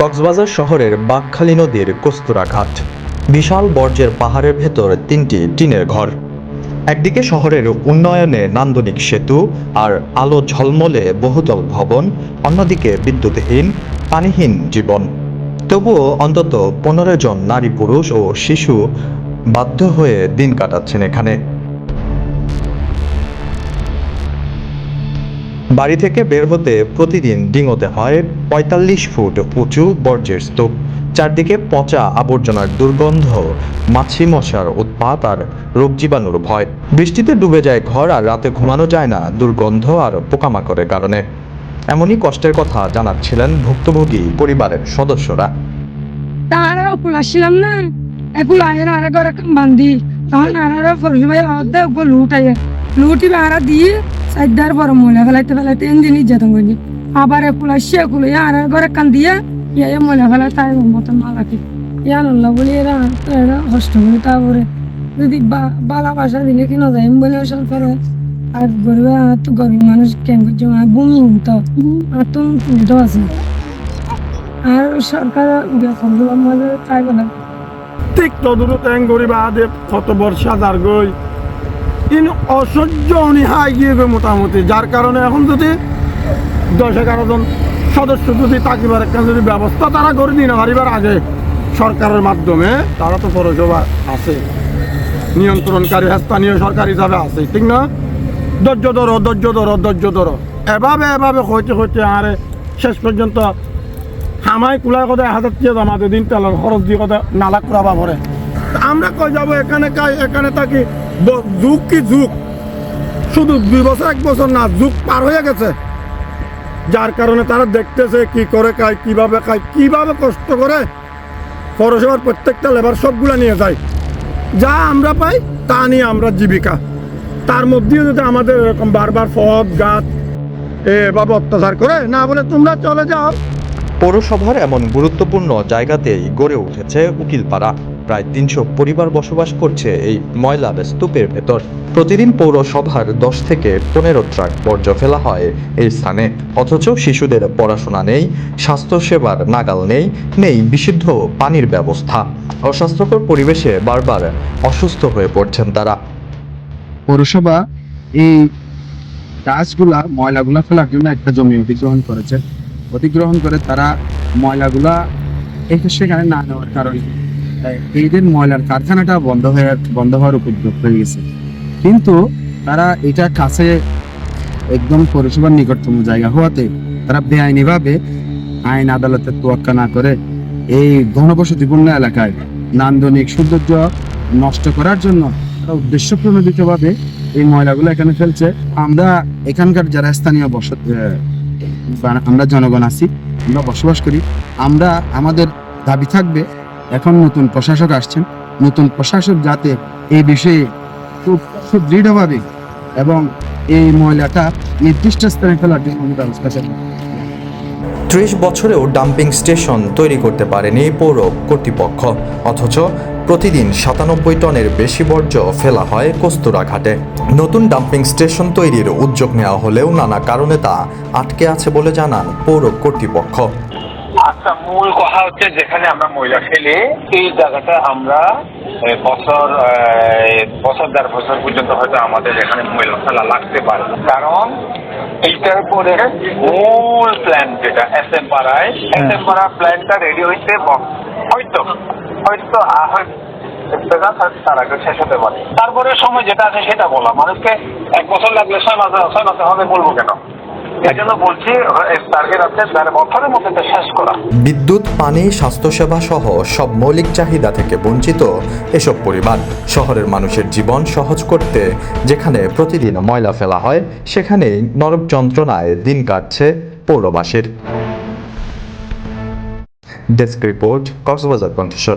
কক্সবাজার শহরের বাকখালী নদীর কস্তুরা ঘাট বিশাল বর্জ্যের পাহাড়ের ভেতর তিনটি টিনের ঘর। একদিকে শহরের উন্নয়নে নান্দনিক সেতু আর আলো ঝলমলে বহুতল ভবন, অন্যদিকে বিদ্যুৎহীন, পানিহীন জীবন। তবুও অন্তত পনেরো জন নারী পুরুষ ও শিশু বাধ্য হয়ে দিন কাটাচ্ছেন এখানে। বাড়ি থেকে বের হতে প্রতিদিন ডিঙোতে হয় পঁয়তাল্লিশ ফুট উঁচু বর্জ্যের স্তূপ। চারদিকে পচা আবর্জনার দুর্গন্ধ, মাছি মশার উৎপাত আর রোগ জীবাণুর ভয়। বৃষ্টিতে ডুবে যায় ঘর আর রাতে ঘুমানো যায় না দুর্গন্ধ আর পোকামাকড়ের কারণে। এমনই কষ্টের কথা জানাচ্ছিলেন ভুক্তভোগী পরিবারের সদস্যরা। তারা ওগুলো আসছিলাম না এগুলো আয়ের আর ঘরে বান্ধি। তখন আনারা ফরজি ভাই অর্ধে ওগুলো লুটাই লুটি দিয়ে সাইদার বড় ময়লা ফেলাইতে ফেলাইতে ইঞ্জিন ইজ্জাতন করি আবার এগুলো আসছে এগুলো আর ঘরে কান দিয়ে ইয়ে ময়লা ফেলাই তাই মতন মালাকি ইয়ান আল্লাহ বলি, এরা এরা কষ্ট করি তারপরে যদি বালা বাসা দিলে কিনা যায়, বলে সরকার আর গরিব তো গরিব মানুষ কেন করছে? বমি তো। আর তো আছে। আর সরকার খবর আমাদের তাই বলে ঠিক তদুরু ট্যাং গরি বাদে কত বর্ষা যার গই। ইন অসহ্য অনীহাই গিয়ে গই মোটামুটি, যার কারণে এখন যদি দশ এগারো জন সদস্য যদি থাকিবার একটা যদি ব্যবস্থা তারা করে দিন হারিবার আগে সরকারের মাধ্যমে, তারা তো পৌরসভা আছে, নিয়ন্ত্রণকারী স্থানীয় সরকার হিসাবে আছে, ঠিক না? ধৈর্য ধরো ধৈর্য ধরো ধৈর্য ধরো। এভাবে এভাবে হইতে হইতে আরে শেষ পর্যন্ত হামাই কুলার কথা হাজার দিয়ে জমাতে দিন তেলের খরচ দিয়ে কথা নালা কুড়াবা ভরে আমরা কই যাব, এখানে কাই, এখানে থাকি? যুগ কি যুগ? শুধু দুই বছর, এক বছর না, যুগ পার হয়ে গেছে। যার কারণে তারা দেখতেছে কি করে খায়, কীভাবে খায়, কীভাবে কষ্ট করে পৌরসভার প্রত্যেকটা লেবার সবগুলা নিয়ে যায়। যা আমরা পাই, তা নিয়ে আমরা জীবিকা। তার মধ্যেও যদি আমাদের এরকম বারবার ফদ গাছ এভাবে অত্যাচার করে, না বলে তোমরা চলে যাও। পৌরসভার এমন গুরুত্বপূর্ণ জায়গাতেই গড়ে উঠেছে উকিলপাড়া। প্রায় তিনশো পরিবার বসবাস করছে এই ময়লা স্তূপের ভেতর। প্রতিদিন পৌরসভার দশ থেকে পনেরো ট্রাক বর্জ্য ফেলা হয় এই স্থানে। অথচ শিশুদের পড়াশোনা নেই, স্বাস্থ্যসেবার নাগাল নেই নেই বিশুদ্ধ পানির ব্যবস্থা। অস্বাস্থ্যকর পরিবেশে বারবার অসুস্থ হয়ে পড়ছেন তারা। পৌরসভা এই গাছগুলা, ময়লাগুলা ফেলার জন্য একটা জমি অধিগ্রহণ করেছে। অধিগ্রহণ করে তারা ময়লাগুলা এখানে সেখানে না নেওয়ার কারণে তাই এইদের ময়লার কারখানাটা বন্ধ হয়ে, বন্ধ হওয়ার উপদ্রব হয়ে গেছে। কিন্তু তারা এটা কাছে একদম পৌরসভার নিকটতম জায়গা হওয়াতে তারা বেআইনিভাবে আইন আদালতের তোয়াক্কা না করে এই ঘনবসতিপূর্ণ এলাকায় নান্দনিক সৌন্দর্য নষ্ট করার জন্য তারা উদ্দেশ্য প্রণোদিতভাবে এই ময়লাগুলো এখানে ফেলছে। আমরা এখানকার যারা স্থানীয় বসত আমরা জনগণ আছি, আমরা বসবাস করি, আমরা, আমাদের দাবি থাকবে এখন নতুন প্রশাসক আসছেন। নতুন প্রশাসক যাতে এই বিষয়ে খুব সুদৃঢ়ভাবে এবং এই ময়লাটা নির্দিষ্ট স্থানে ফেলার জন্য ব্যবস্থা করেন ত্রিশ বছরেও ডাম্পিং স্টেশন তৈরি করতে পারেনি পৌর কর্তৃপক্ষ। অথচ প্রতিদিন সাতানব্বই টনের বেশি বর্জ্য ফেলা হয় কস্তুরা ঘাটে। নতুন ডাম্পিং স্টেশন তৈরির উদ্যোগ নেওয়া হলেও নানা কারণে তা আটকে আছে বলে জানান পৌর কর্তৃপক্ষ। আচ্ছা মূল কথা হচ্ছে যেখানে আমরা ময়লা ফেলে এই জায়গাটা আমরা বছর বছর দেড় বছর পর্যন্ত হয়তো আমাদের এখানে ময়লা ফেলা লাগতে পারে কারণ এইটার পরে মূল প্ল্যান যেটা এস এম পাড়ায় এস এম পাড়া প্ল্যানটা রেডি হইতে হয়তো হয়তো আ- হয়তো শেষ হতে পারে। তারপরে সময় যেটা আছে সেটা বলা। মানুষকে এক বছর লাগলে ছয় মাসে ছয় মাসে হবে বলব কেন? বিদ্যুৎ, পানি, স্বাস্থ্যসেবা সহ সব মৌলিক চাহিদা থেকে বঞ্চিত এসব পরিবার। শহরের মানুষের জীবন সহজ করতে যেখানে প্রতিদিন ময়লা ফেলা হয়, সেখানেই নরক যন্ত্রণায় দিন কাটছে পৌরবাসীর। ডেস্ক রিপোর্ট, কক্সবাজার, কণ্ঠস্বর।